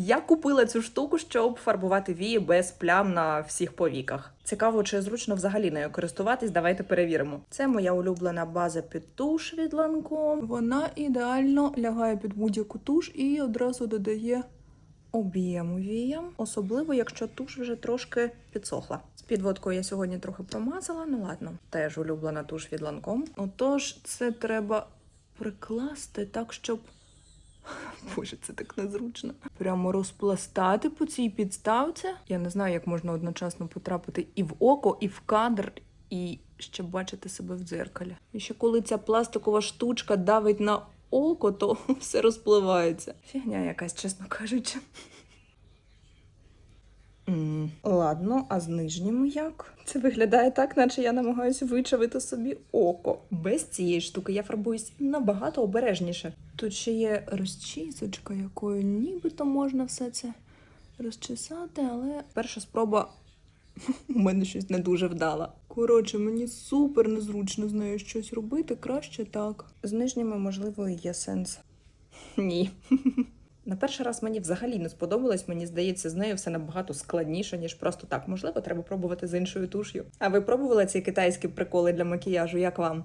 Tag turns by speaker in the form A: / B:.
A: Я купила цю штуку, щоб фарбувати вії без плям на всіх повіках. Цікаво, чи зручно взагалі нею користуватись. Давайте перевіримо. Це моя улюблена база під туш від Lancome. Вона ідеально лягає під будь-яку туш і одразу додає об'єму віям, особливо якщо туш вже трошки підсохла. З підводкою я сьогодні трохи промазала, ну ладно, теж улюблена туш від Lancome. Отож, це треба прикласти так, щоб. Боже, це так незручно. Прямо розпластати по цій підставці. Я не знаю, як можна одночасно потрапити і в око, і в кадр, і ще бачити себе в дзеркалі. І ще коли ця пластикова штучка давить на око, то все розпливається. Фігня якась, чесно кажучи. Ладно, а з нижнім як? Це виглядає так, наче я намагаюся вичавити собі око. Без цієї штуки я фарбуюсь набагато обережніше. Тут ще є розчісочка, якою нібито можна все це розчесати, але перша спроба у мене щось не дуже вдала. Коротше, мені супер незручно з нею щось робити, краще так. З нижніми, можливо, і є сенс. Ні. На перший раз мені взагалі не сподобалось. Мені здається, з нею все набагато складніше, ніж просто так. Можливо, треба пробувати з іншою туш'ю. А ви пробували ці китайські приколи для макіяжу? Як вам?